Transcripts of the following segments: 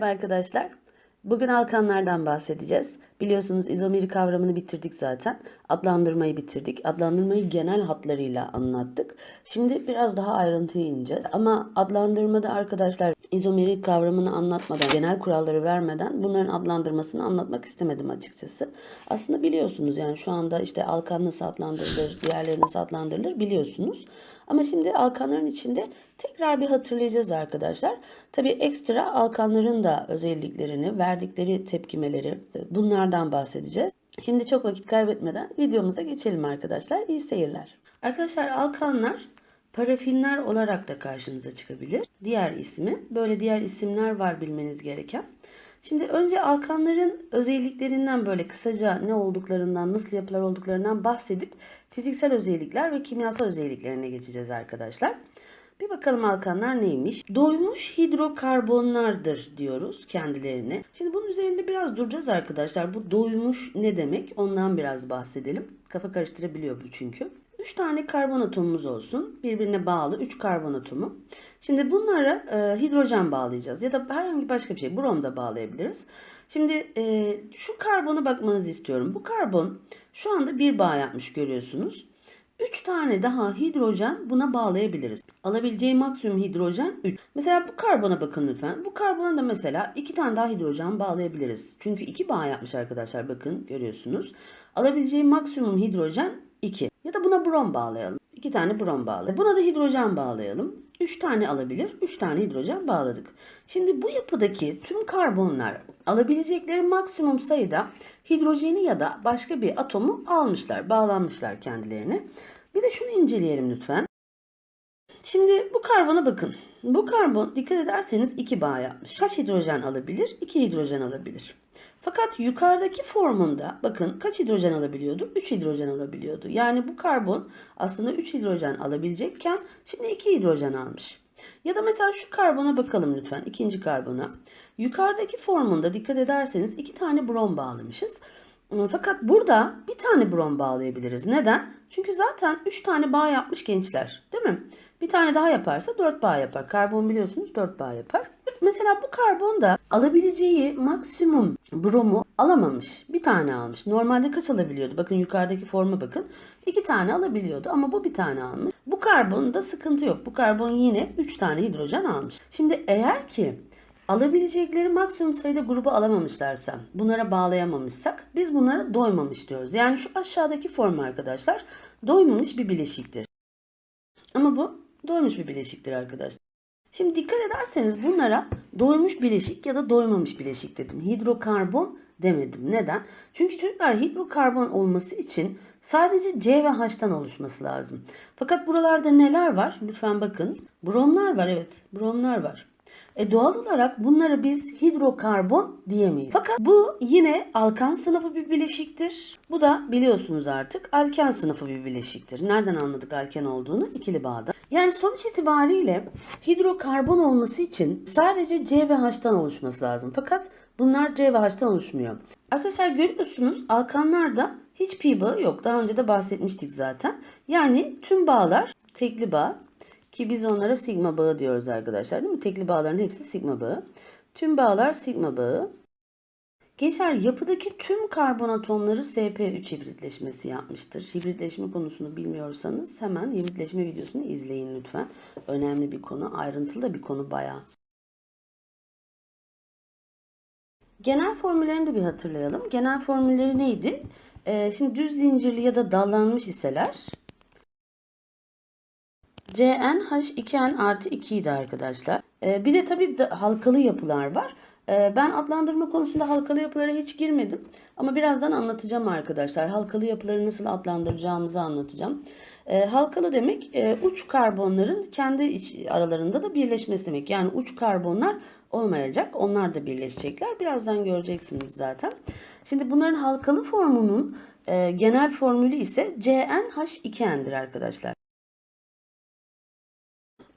Merhaba arkadaşlar. Bugün alkanlardan bahsedeceğiz. Biliyorsunuz izomeri kavramını bitirdik zaten. Adlandırmayı bitirdik. Adlandırmayı genel hatlarıyla anlattık. Şimdi biraz daha ayrıntıya ineceğiz. Ama adlandırmada arkadaşlar izomeri kavramını anlatmadan, genel kuralları vermeden bunların adlandırmasını anlatmak istemedim açıkçası. Aslında biliyorsunuz yani şu anda işte alkan nasıl adlandırılır, diğerleri nasıl adlandırılır biliyorsunuz. Ama şimdi alkanların içinde tekrar bir hatırlayacağız arkadaşlar. Tabii ekstra alkanların da özelliklerini, verdikleri tepkimeleri bunlardan bahsedeceğiz. Şimdi çok vakit kaybetmeden videomuza geçelim arkadaşlar. İyi seyirler. Arkadaşlar alkanlar parafinler olarak da karşınıza çıkabilir. Diğer ismi. Böyle diğer isimler var bilmeniz gereken. Şimdi önce alkanların özelliklerinden böyle kısaca ne olduklarından, nasıl yapılar olduklarından bahsedip fiziksel özellikler ve kimyasal özelliklerine geçeceğiz arkadaşlar. Bir bakalım alkanlar neymiş? Doymuş hidrokarbonlardır diyoruz kendilerine. Şimdi bunun üzerinde biraz duracağız arkadaşlar. Bu doymuş ne demek? Ondan biraz bahsedelim. Kafa karıştırabiliyor bu çünkü. 3 tane karbon atomumuz olsun. Birbirine bağlı 3 karbon atomu. Şimdi bunlara e, hidrojen bağlayacağız ya da herhangi başka bir şey. Brom da bağlayabiliriz. Şimdi e, şu karbona bakmanızı istiyorum. Bu karbon şu anda bir bağ yapmış görüyorsunuz. 3 tane daha hidrojen buna bağlayabiliriz. Alabileceği maksimum hidrojen 3. Mesela bu karbona bakın lütfen. Bu karbona da mesela 2 tane daha hidrojen bağlayabiliriz. Çünkü 2 bağ yapmış arkadaşlar bakın görüyorsunuz. Alabileceği maksimum hidrojen 2. Ya da buna brom bağlayalım. 2 tane brom bağlayalım. Buna da hidrojen bağlayalım. 3 tane alabilir, 3 tane hidrojen bağladık. Şimdi bu yapıdaki tüm karbonlar alabilecekleri maksimum sayıda hidrojeni ya da başka bir atomu almışlar, bağlanmışlar kendilerine. Bir de şunu inceleyelim lütfen. Şimdi bu karbona bakın. Bu karbon dikkat ederseniz 2 bağ yapmış. Kaç hidrojen alabilir? 2 hidrojen alabilir. Fakat yukarıdaki formunda bakın kaç hidrojen alabiliyordu? 3 hidrojen alabiliyordu. Yani bu karbon aslında 3 hidrojen alabilecekken şimdi 2 hidrojen almış. Ya da mesela şu karbona bakalım lütfen. ikinci karbona. Yukarıdaki formunda dikkat ederseniz 2 tane brom bağlamışız. Fakat burada bir tane brom bağlayabiliriz. Neden? Çünkü zaten 3 tane bağ yapmış gençler. Değil mi? Bir tane daha yaparsa 4 bağ yapar. Karbon biliyorsunuz 4 bağ yapar. Mesela bu karbon da alabileceği maksimum bromu alamamış. Bir tane almış. Normalde kaç alabiliyordu? Bakın yukarıdaki forma bakın. İki tane alabiliyordu ama bu bir tane almış. Bu karbonda sıkıntı yok. Bu karbon yine 3 tane hidrojen almış. Şimdi eğer ki alabilecekleri maksimum sayıda grubu alamamışlarsa, bunlara bağlayamamışsak biz bunlara doymamış diyoruz. Yani şu aşağıdaki form arkadaşlar doymamış bir bileşiktir. Ama bu doymuş bir bileşiktir arkadaşlar. Şimdi dikkat ederseniz bunlara doymuş bileşik ya da doymamış bileşik dedim. Hidrokarbon demedim. Neden? Çünkü çocuklar hidrokarbon olması için sadece C ve H'tan oluşması lazım. Fakat buralarda neler var? Lütfen bakın. Bromlar var evet. Bromlar var. E doğal olarak bunlara biz hidrokarbon diyemeyiz. Fakat bu yine alkan sınıfı bir bileşiktir. Bu da biliyorsunuz artık alken sınıfı bir bileşiktir. Nereden anladık alken olduğunu? İkili bağda. Yani sonuç itibariyle hidrokarbon olması için sadece C ve H'tan oluşması lazım. Fakat bunlar C ve H'tan oluşmuyor. Arkadaşlar görüyorsunuz alkanlarda hiç pi bağı yok. Daha önce de bahsetmiştik zaten. Yani tüm bağlar tekli bağ ki biz onlara sigma bağı diyoruz arkadaşlar değil mi? Tekli bağların hepsi sigma bağı. Tüm bağlar sigma bağı. Gençler yapıdaki tüm karbon atomları sp3 hibritleşmesi yapmıştır. Hibritleşme konusunu bilmiyorsanız hemen hibritleşme videosunu izleyin lütfen. Önemli bir konu, ayrıntılı da bir konu bayağı. Genel formüllerini de bir hatırlayalım. Genel formülleri neydi? Ee, şimdi düz zincirli ya da dallanmış iseler CnH2n artı 2 idi arkadaşlar. Ee, bir de tabii halkalı yapılar var. Ee, ben adlandırma konusunda halkalı yapılara hiç girmedim. Ama birazdan anlatacağım arkadaşlar. Halkalı yapıları nasıl adlandıracağımızı anlatacağım. Ee, halkalı demek e, uç karbonların kendi aralarında da birleşmesi demek. Yani uç karbonlar olmayacak. Onlar da birleşecekler. Birazdan göreceksiniz zaten. Şimdi bunların halkalı formunun e, genel formülü ise CnH2n'dir arkadaşlar.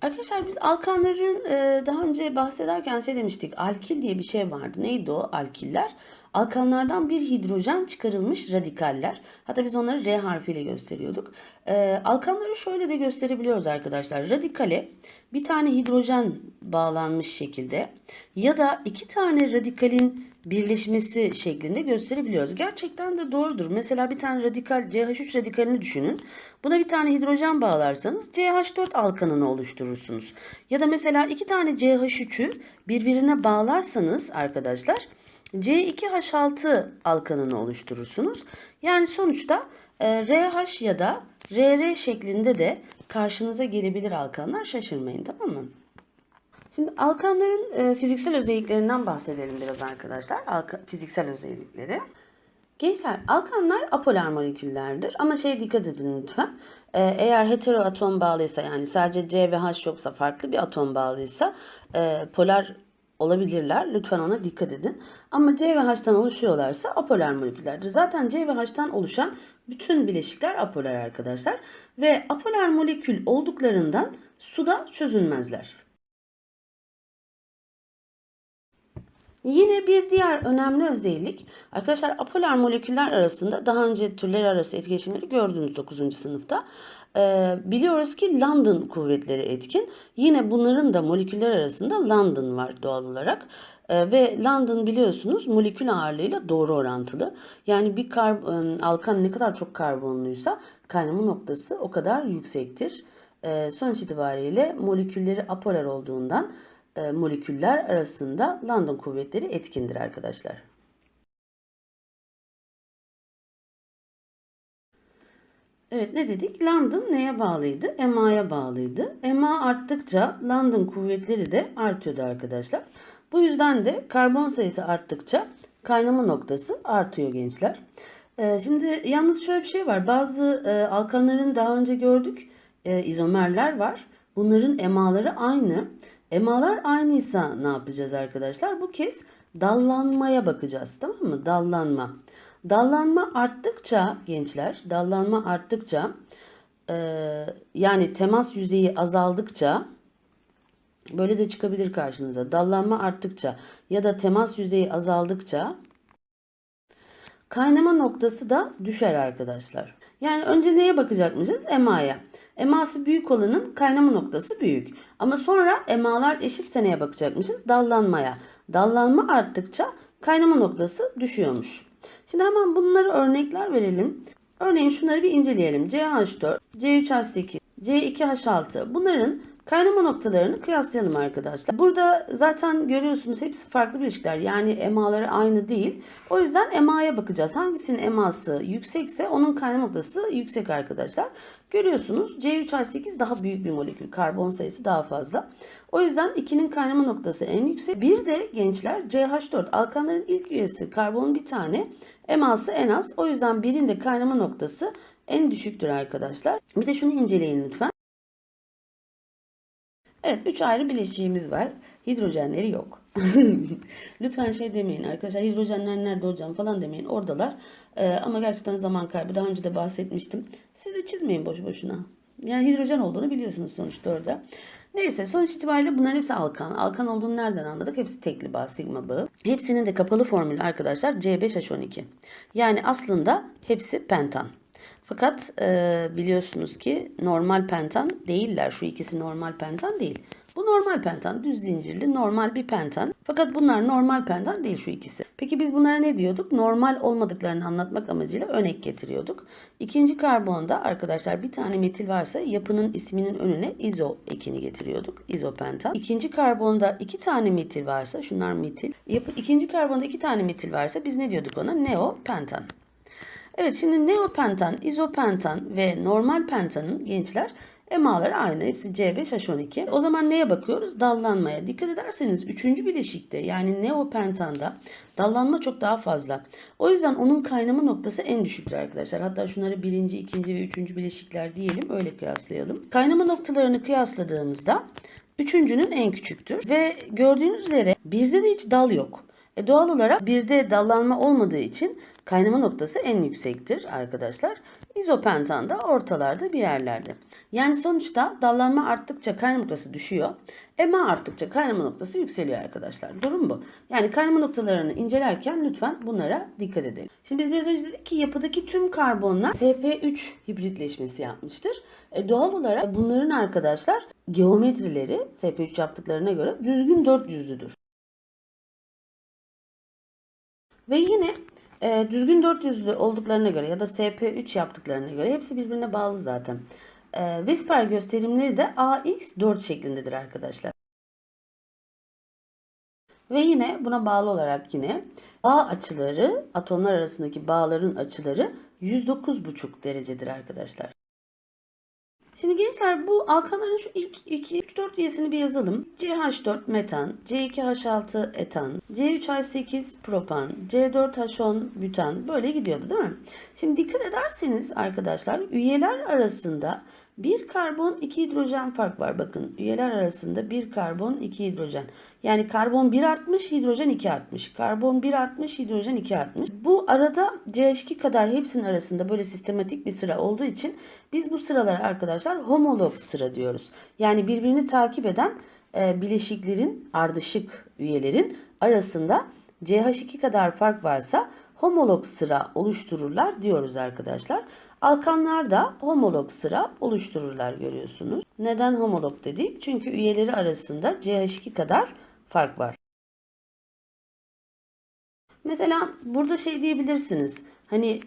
Arkadaşlar biz alkanların daha önce bahsederken şey demiştik. Alkil diye bir şey vardı. Neydi o alkiller? Alkanlardan bir hidrojen çıkarılmış radikaller. Hatta biz onları R harfiyle gösteriyorduk. Ee, alkanları şöyle de gösterebiliyoruz arkadaşlar. Radikale bir tane hidrojen bağlanmış şekilde ya da iki tane radikalin birleşmesi şeklinde gösterebiliyoruz. Gerçekten de doğrudur. Mesela bir tane radikal CH3 radikalini düşünün. Buna bir tane hidrojen bağlarsanız CH4 alkanını oluşturursunuz. Ya da mesela iki tane CH3'ü birbirine bağlarsanız arkadaşlar C2H6 alkanını oluşturursunuz. Yani sonuçta e, RH ya da RR şeklinde de karşınıza gelebilir alkanlar şaşırmayın tamam mı? Şimdi alkanların e, fiziksel özelliklerinden bahsedelim biraz arkadaşlar. Alka, fiziksel özellikleri. Gençler alkanlar apolar moleküllerdir ama şey dikkat edin lütfen. E, eğer hetero atom bağlıysa yani sadece C ve H yoksa farklı bir atom bağlıysa e, polar olabilirler. Lütfen ona dikkat edin. Ama C ve H'tan oluşuyorlarsa apolar moleküllerdir. Zaten C ve H'tan oluşan bütün bileşikler apolar arkadaşlar. Ve apolar molekül olduklarından suda çözünmezler. Yine bir diğer önemli özellik arkadaşlar apolar moleküller arasında daha önce türler arası etkileşimleri gördünüz 9. sınıfta. Ee, biliyoruz ki London kuvvetleri etkin. Yine bunların da moleküller arasında London var doğal olarak. Ee, ve London biliyorsunuz molekül ağırlığıyla doğru orantılı. Yani bir kar, alkan ne kadar çok karbonluysa kaynama noktası o kadar yüksektir. Ee, sonuç itibariyle molekülleri apolar olduğundan e, moleküller arasında London kuvvetleri etkindir arkadaşlar. Evet ne dedik? London neye bağlıydı? EMA'ya bağlıydı. EMA arttıkça London kuvvetleri de artıyordu arkadaşlar. Bu yüzden de karbon sayısı arttıkça kaynama noktası artıyor gençler. Ee, şimdi yalnız şöyle bir şey var. Bazı e, alkanların daha önce gördük e, izomerler var. Bunların emaları aynı. Emalar aynıysa ne yapacağız arkadaşlar? Bu kez dallanmaya bakacağız tamam mı? Dallanma. Dallanma arttıkça gençler, dallanma arttıkça e, yani temas yüzeyi azaldıkça böyle de çıkabilir karşınıza. Dallanma arttıkça ya da temas yüzeyi azaldıkça kaynama noktası da düşer arkadaşlar. Yani önce neye bakacakmışız? EMA'ya. Eması büyük olanın kaynama noktası büyük. Ama sonra emalar eşitse neye bakacakmışız? Dallanmaya. Dallanma arttıkça kaynama noktası düşüyormuş. Şimdi hemen bunları örnekler verelim. Örneğin şunları bir inceleyelim. CH4, C3H8, C2H6 bunların Kaynama noktalarını kıyaslayalım arkadaşlar. Burada zaten görüyorsunuz hepsi farklı bileşikler. Yani emaları aynı değil. O yüzden emaya bakacağız. Hangisinin eması yüksekse onun kaynama noktası yüksek arkadaşlar. Görüyorsunuz C3H8 daha büyük bir molekül. Karbon sayısı daha fazla. O yüzden 2'nin kaynama noktası en yüksek. Bir de gençler CH4 alkanların ilk üyesi karbon bir tane. Eması en az. O yüzden birin de kaynama noktası en düşüktür arkadaşlar. Bir de şunu inceleyin lütfen. Evet 3 ayrı bileşiğimiz var. Hidrojenleri yok. Lütfen şey demeyin arkadaşlar hidrojenler nerede hocam falan demeyin. Oradalar. Ee, ama gerçekten zaman kaybı. Daha önce de bahsetmiştim. Siz de çizmeyin boş boşuna. Yani hidrojen olduğunu biliyorsunuz sonuçta orada. Neyse sonuç itibariyle bunların hepsi alkan. Alkan olduğunu nereden anladık? Hepsi tekli bağ sigma bağı. Hepsinin de kapalı formülü arkadaşlar C5H12. Yani aslında hepsi pentan. Fakat e, biliyorsunuz ki normal pentan değiller. Şu ikisi normal pentan değil. Bu normal pentan, düz zincirli normal bir pentan. Fakat bunlar normal pentan değil şu ikisi. Peki biz bunlara ne diyorduk? Normal olmadıklarını anlatmak amacıyla örnek getiriyorduk. İkinci karbonda arkadaşlar bir tane metil varsa yapının isminin önüne izo ekini getiriyorduk. İzopentan. İkinci karbonda iki tane metil varsa, şunlar metil. Yapı, ikinci karbonda iki tane metil varsa biz ne diyorduk ona? Neopentan. Evet şimdi neopentan, izopentan ve normal pentanın gençler emaları aynı. Hepsi C5H12. O zaman neye bakıyoruz? Dallanmaya. Dikkat ederseniz üçüncü bileşikte yani neopentanda dallanma çok daha fazla. O yüzden onun kaynama noktası en düşüktür arkadaşlar. Hatta şunları birinci, ikinci ve üçüncü bileşikler diyelim. Öyle kıyaslayalım. Kaynama noktalarını kıyasladığımızda üçüncünün en küçüktür. Ve gördüğünüz üzere birde de hiç dal yok. E doğal olarak birde dallanma olmadığı için Kaynama noktası en yüksektir arkadaşlar. İzopentan da ortalarda bir yerlerde. Yani sonuçta dallanma arttıkça kaynama noktası düşüyor. EMA arttıkça kaynama noktası yükseliyor arkadaşlar. Durum bu. Yani kaynama noktalarını incelerken lütfen bunlara dikkat edelim. Şimdi biz biraz önce dedik ki yapıdaki tüm karbonlar sp3 hibritleşmesi yapmıştır. E doğal olarak bunların arkadaşlar geometrileri sp3 yaptıklarına göre düzgün dört yüzlüdür. Ve yine e, düzgün dört yüzlü olduklarına göre ya da SP3 yaptıklarına göre hepsi birbirine bağlı zaten. E, Vesper gösterimleri de AX4 şeklindedir arkadaşlar. Ve yine buna bağlı olarak yine bağ açıları, atomlar arasındaki bağların açıları 109,5 derecedir arkadaşlar. Şimdi gençler bu alkanların şu ilk 2, 3, 4 üyesini bir yazalım. CH4 metan, C2H6 etan, C3H8 propan, C4H10 bütan böyle gidiyordu değil mi? Şimdi dikkat ederseniz arkadaşlar üyeler arasında bir karbon iki hidrojen fark var. Bakın üyeler arasında bir karbon iki hidrojen. Yani karbon 1 artmış hidrojen 2 artmış. Karbon 1 artmış hidrojen 2 artmış. Bu arada CH2 kadar hepsinin arasında böyle sistematik bir sıra olduğu için biz bu sıralara arkadaşlar homolog sıra diyoruz. Yani birbirini takip eden e, bileşiklerin ardışık üyelerin arasında CH2 kadar fark varsa homolog sıra oluştururlar diyoruz arkadaşlar. Alkanlar da homolog sıra oluştururlar görüyorsunuz. Neden homolog dedik? Çünkü üyeleri arasında CH2 kadar fark var. Mesela burada şey diyebilirsiniz. Hani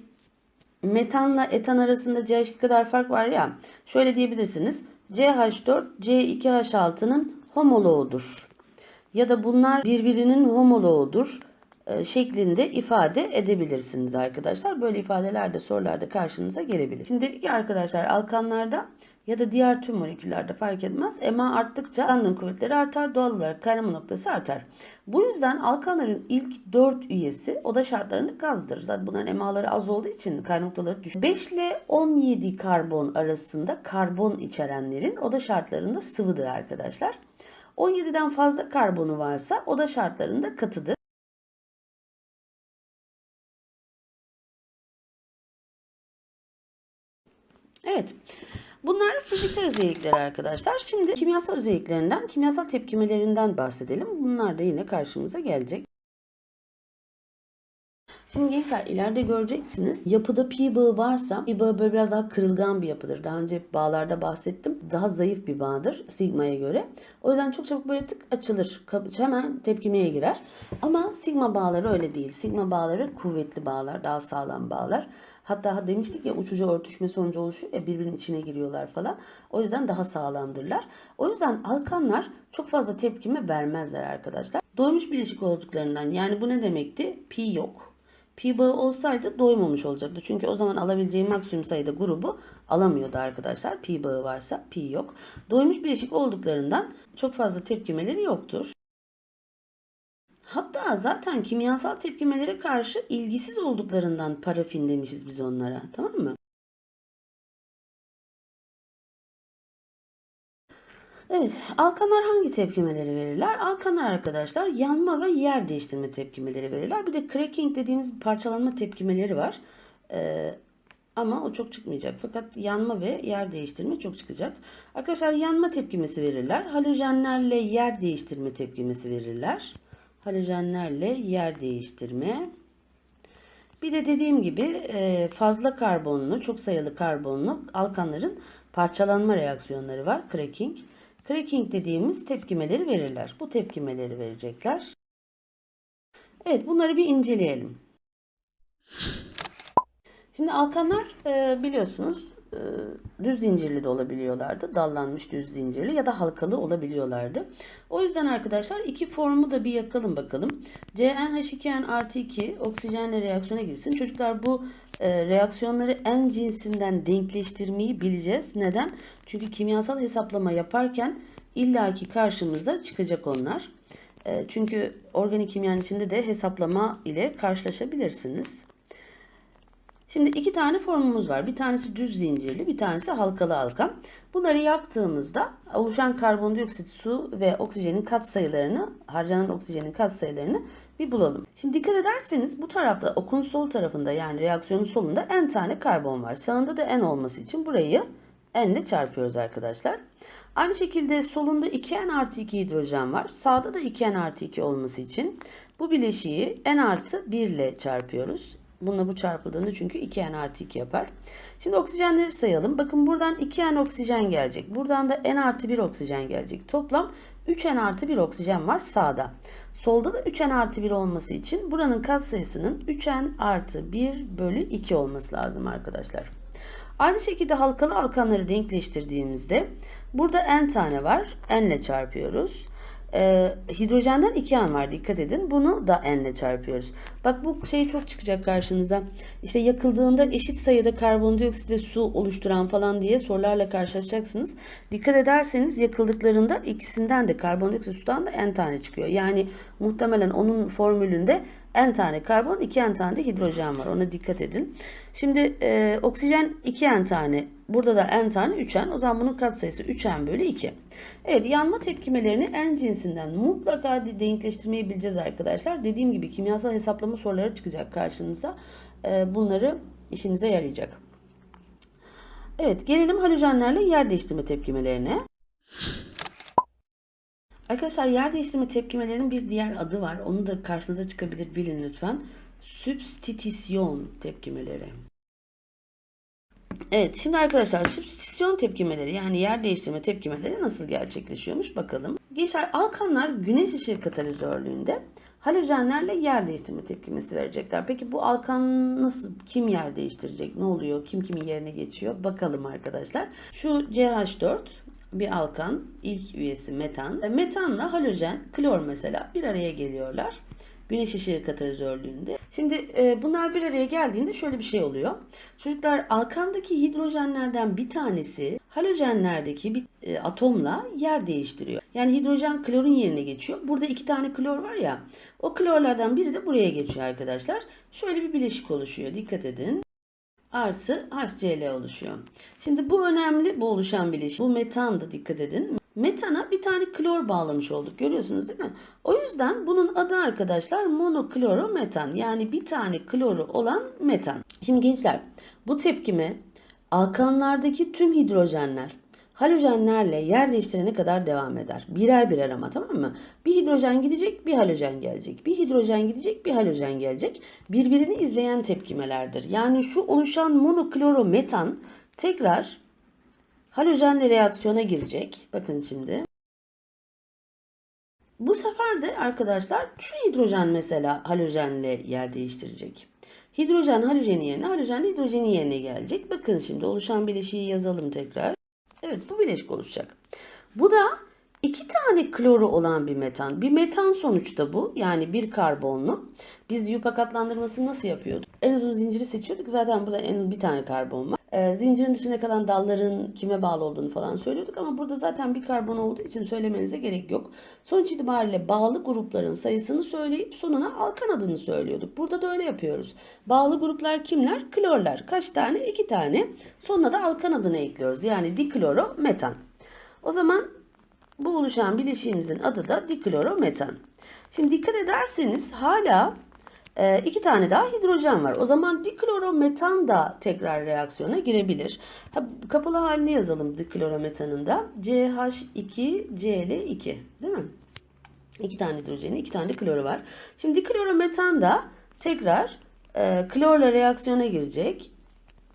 metanla etan arasında CH2 kadar fark var ya. Şöyle diyebilirsiniz. CH4 C2H6'nın homoloğudur. Ya da bunlar birbirinin homoloğudur şeklinde ifade edebilirsiniz arkadaşlar. Böyle ifadeler de sorularda karşınıza gelebilir. Şimdi dedik ki arkadaşlar alkanlarda ya da diğer tüm moleküllerde fark etmez. EMA arttıkça London kuvvetleri artar. Doğal olarak kaynama noktası artar. Bu yüzden alkanların ilk 4 üyesi oda şartlarında gazdır. Zaten bunların EMA'ları az olduğu için kaynama noktaları düşük. 5 ile 17 karbon arasında karbon içerenlerin oda şartlarında sıvıdır arkadaşlar. 17'den fazla karbonu varsa oda şartlarında katıdır. Evet. Bunlar fiziksel özellikleri arkadaşlar. Şimdi kimyasal özelliklerinden, kimyasal tepkimelerinden bahsedelim. Bunlar da yine karşımıza gelecek. Şimdi gençler ileride göreceksiniz yapıda pi bağı varsa pi bağı böyle biraz daha kırılgan bir yapıdır. Daha önce bağlarda bahsettim. Daha zayıf bir bağdır sigma'ya göre. O yüzden çok çabuk böyle tık açılır. Hemen tepkimeye girer. Ama sigma bağları öyle değil. Sigma bağları kuvvetli bağlar, daha sağlam bağlar. Hatta demiştik ya uçucu örtüşme sonucu oluşuyor ya birbirinin içine giriyorlar falan. O yüzden daha sağlamdırlar. O yüzden alkanlar çok fazla tepkime vermezler arkadaşlar. Doymuş bileşik olduklarından yani bu ne demekti? Pi yok. Pi bağı olsaydı doymamış olacaktı. Çünkü o zaman alabileceği maksimum sayıda grubu alamıyordu arkadaşlar. Pi bağı varsa pi yok. Doymuş bileşik olduklarından çok fazla tepkimeleri yoktur. Hatta zaten kimyasal tepkimelere karşı ilgisiz olduklarından parafin demişiz biz onlara. Tamam mı? Evet, alkanlar hangi tepkimeleri verirler? Alkanlar arkadaşlar yanma ve yer değiştirme tepkimeleri verirler. Bir de cracking dediğimiz parçalanma tepkimeleri var. Ee, ama o çok çıkmayacak. Fakat yanma ve yer değiştirme çok çıkacak. Arkadaşlar yanma tepkimesi verirler. Halojenlerle yer değiştirme tepkimesi verirler. Halojenlerle yer değiştirme. Bir de dediğim gibi e, fazla karbonlu, çok sayılı karbonlu alkanların parçalanma reaksiyonları var. Cracking. Cracking dediğimiz tepkimeleri verirler. Bu tepkimeleri verecekler. Evet bunları bir inceleyelim. Şimdi alkanlar e, biliyorsunuz düz zincirli de olabiliyorlardı. Dallanmış düz zincirli ya da halkalı olabiliyorlardı. O yüzden arkadaşlar iki formu da bir yakalım bakalım. CnH2n artı 2 oksijenle reaksiyona girsin. Çocuklar bu e, reaksiyonları en cinsinden denkleştirmeyi bileceğiz. Neden? Çünkü kimyasal hesaplama yaparken illaki karşımıza çıkacak onlar. E, çünkü organik kimyanın içinde de hesaplama ile karşılaşabilirsiniz. Şimdi iki tane formumuz var. Bir tanesi düz zincirli, bir tanesi halkalı halka. Bunları yaktığımızda oluşan karbondioksit, su ve oksijenin katsayılarını, harcanan oksijenin katsayılarını bir bulalım. Şimdi dikkat ederseniz bu tarafta okun sol tarafında yani reaksiyonun solunda n tane karbon var. Sağında da n olması için burayı n ile çarpıyoruz arkadaşlar. Aynı şekilde solunda 2n artı 2 hidrojen var. Sağda da 2n artı 2 olması için bu bileşiği n artı 1 ile çarpıyoruz. Bununla bu çarpıldığında çünkü 2n artı 2 yapar. Şimdi oksijenleri sayalım. Bakın buradan 2n oksijen gelecek. Buradan da n artı 1 oksijen gelecek. Toplam 3n artı 1 oksijen var sağda. Solda da 3n artı 1 olması için buranın katsayısının 3n artı 1 bölü 2 olması lazım arkadaşlar. Aynı şekilde halkalı alkanları denkleştirdiğimizde burada n tane var. n ile çarpıyoruz. Ee, hidrojenden 2 an var dikkat edin. Bunu da n ile çarpıyoruz. Bak bu şey çok çıkacak karşınıza. İşte yakıldığında eşit sayıda karbondioksit ve su oluşturan falan diye sorularla karşılaşacaksınız. Dikkat ederseniz yakıldıklarında ikisinden de karbondioksit sudan da n tane çıkıyor. Yani muhtemelen onun formülünde n tane karbon, 2 n tane de hidrojen var. Ona dikkat edin. Şimdi e, oksijen 2 n tane, burada da n tane 3 n. O zaman bunun katsayısı 3 n bölü 2. Evet yanma tepkimelerini n cinsinden mutlaka denkleştirmeyi bileceğiz arkadaşlar. Dediğim gibi kimyasal hesaplama soruları çıkacak karşınıza. E, bunları işinize yarayacak. Evet gelelim halojenlerle yer değiştirme tepkimelerine. Arkadaşlar yer değiştirme tepkimelerinin bir diğer adı var. Onu da karşınıza çıkabilir bilin lütfen. Sübstitisyon tepkimeleri. Evet şimdi arkadaşlar sübstitisyon tepkimeleri yani yer değiştirme tepkimeleri nasıl gerçekleşiyormuş bakalım. Gençler alkanlar güneş ışığı katalizörlüğünde halojenlerle yer değiştirme tepkimesi verecekler. Peki bu alkan nasıl kim yer değiştirecek? Ne oluyor? Kim kimin yerine geçiyor? Bakalım arkadaşlar. Şu CH4 bir alkan ilk üyesi metan. E, Metanla halojen, klor mesela bir araya geliyorlar. Güneş ışığı katalizörlüğünde. Şimdi e, bunlar bir araya geldiğinde şöyle bir şey oluyor. Çocuklar alkandaki hidrojenlerden bir tanesi halojenlerdeki bir e, atomla yer değiştiriyor. Yani hidrojen klorun yerine geçiyor. Burada iki tane klor var ya. O klorlardan biri de buraya geçiyor arkadaşlar. Şöyle bir bileşik oluşuyor. Dikkat edin artı HCl oluşuyor. Şimdi bu önemli bu oluşan bileşik. Bu metandı dikkat edin. Metana bir tane klor bağlamış olduk görüyorsunuz değil mi? O yüzden bunun adı arkadaşlar monoklorometan yani bir tane kloru olan metan. Şimdi gençler bu tepkime alkanlardaki tüm hidrojenler halojenlerle yer değiştirene kadar devam eder. Birer birer ama tamam mı? Bir hidrojen gidecek, bir halojen gelecek. Bir hidrojen gidecek, bir halojen gelecek. Birbirini izleyen tepkimelerdir. Yani şu oluşan monoklorometan tekrar halojenle reaksiyona girecek. Bakın şimdi. Bu sefer de arkadaşlar şu hidrojen mesela halojenle yer değiştirecek. Hidrojen halojenin yerine, halojen de hidrojenin yerine gelecek. Bakın şimdi oluşan bileşiği yazalım tekrar. Evet bu bileşik oluşacak. Bu da iki tane kloru olan bir metan. Bir metan sonuçta bu. Yani bir karbonlu. Biz yupak adlandırmasını nasıl yapıyorduk? En uzun zinciri seçiyorduk. Zaten burada en bir tane karbon var. Ee, zincirin dışında kalan dalların kime bağlı olduğunu falan söylüyorduk. Ama burada zaten bir karbon olduğu için söylemenize gerek yok. Sonuç itibariyle bağlı grupların sayısını söyleyip sonuna alkan adını söylüyorduk. Burada da öyle yapıyoruz. Bağlı gruplar kimler? Klorlar. Kaç tane? İki tane. Sonuna da alkan adını ekliyoruz. Yani dikloro metan. O zaman bu oluşan bileşiğimizin adı da diklorometan. Şimdi dikkat ederseniz hala e, iki tane daha hidrojen var. O zaman diklorometan da tekrar reaksiyona girebilir. Ha, kapalı halini yazalım diklorometanın da. CH2Cl2 değil mi? İki tane hidrojeni, iki tane kloru var. Şimdi diklorometan da tekrar e, klorla reaksiyona girecek.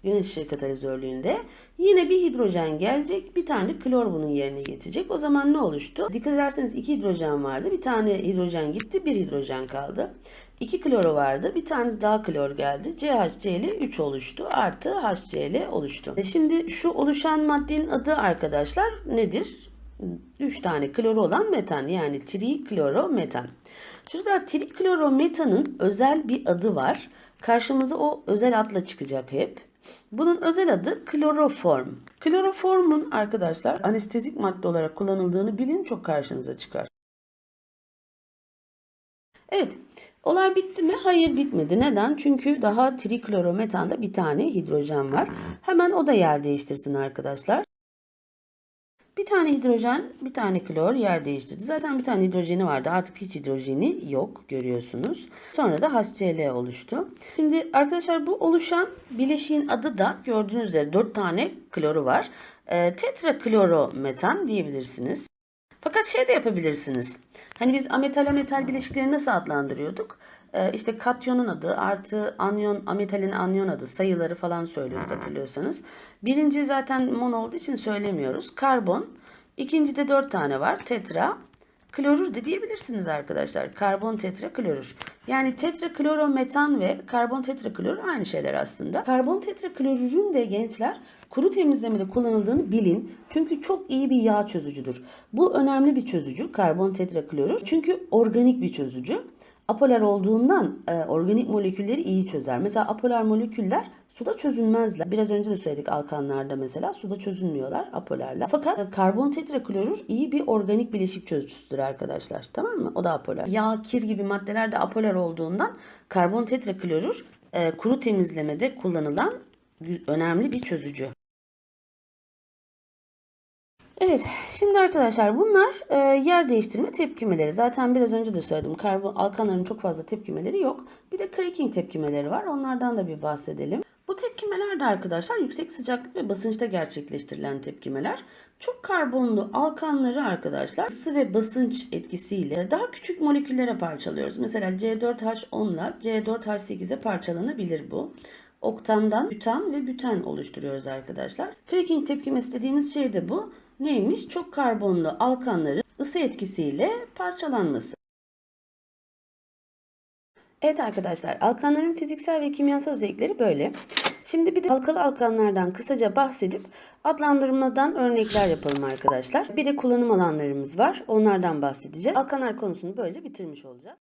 Güneş ışığı katalizörlüğünde. Yine bir hidrojen gelecek. Bir tane klor bunun yerine geçecek. O zaman ne oluştu? Dikkat ederseniz iki hidrojen vardı. Bir tane hidrojen gitti. Bir hidrojen kaldı. İki kloru vardı. Bir tane daha klor geldi. CHCl 3 oluştu. Artı HCl oluştu. E Şimdi şu oluşan maddenin adı arkadaşlar nedir? 3 tane kloru olan metan yani triklorometan. Çocuklar triklorometanın özel bir adı var. Karşımıza o özel adla çıkacak hep. Bunun özel adı kloroform. Kloroformun arkadaşlar anestezik madde olarak kullanıldığını bilin çok karşınıza çıkar. Evet, Olay bitti mi? Hayır bitmedi. Neden? Çünkü daha triklorometanda bir tane hidrojen var. Hemen o da yer değiştirsin arkadaşlar. Bir tane hidrojen, bir tane klor yer değiştirdi. Zaten bir tane hidrojeni vardı. Artık hiç hidrojeni yok görüyorsunuz. Sonra da HCl oluştu. Şimdi arkadaşlar bu oluşan bileşiğin adı da gördüğünüz üzere 4 tane kloru var. E, tetraklorometan diyebilirsiniz. Fakat şey de yapabilirsiniz. Hani biz ametal ametal bileşikleri nasıl adlandırıyorduk? Ee, işte katyonun adı artı anyon, ametalin anyon adı sayıları falan söylüyorduk hatırlıyorsanız. Birinci zaten mono olduğu için söylemiyoruz. Karbon. İkinci de dört tane var. Tetra. Klorür de diyebilirsiniz arkadaşlar. Karbon tetraklorür. Yani tetraklorometan ve karbon tetraklorür aynı şeyler aslında. Karbon tetraklorürün de gençler kuru temizlemede kullanıldığını bilin. Çünkü çok iyi bir yağ çözücüdür. Bu önemli bir çözücü karbon tetraklorür. Çünkü organik bir çözücü. Apolar olduğundan e, organik molekülleri iyi çözer. Mesela apolar moleküller suda çözülmezler. Biraz önce de söyledik alkanlarda mesela suda çözülmüyorlar apolarla. Fakat e, karbon tetraklorür iyi bir organik bileşik çözücüsüdür arkadaşlar. Tamam mı? O da apolar. Yağ, kir gibi maddeler de apolar olduğundan karbon tetraklorür e, kuru temizlemede kullanılan önemli bir çözücü. Evet, şimdi arkadaşlar bunlar e, yer değiştirme tepkimeleri. Zaten biraz önce de söyledim. Karbon alkanların çok fazla tepkimeleri yok. Bir de cracking tepkimeleri var. Onlardan da bir bahsedelim. Bu tepkimeler de arkadaşlar yüksek sıcaklık ve basınçta gerçekleştirilen tepkimeler. Çok karbonlu alkanları arkadaşlar ısı ve basınç etkisiyle daha küçük moleküllere parçalıyoruz. Mesela C4H10 ile C4H8'e parçalanabilir bu oktandan bütan ve büten oluşturuyoruz arkadaşlar. Cracking tepkimesi dediğimiz şey de bu. Neymiş? Çok karbonlu alkanların ısı etkisiyle parçalanması. Evet arkadaşlar, alkanların fiziksel ve kimyasal özellikleri böyle. Şimdi bir de halkalı alkanlardan kısaca bahsedip adlandırmadan örnekler yapalım arkadaşlar. Bir de kullanım alanlarımız var. Onlardan bahsedeceğiz. Alkanlar konusunu böylece bitirmiş olacağız.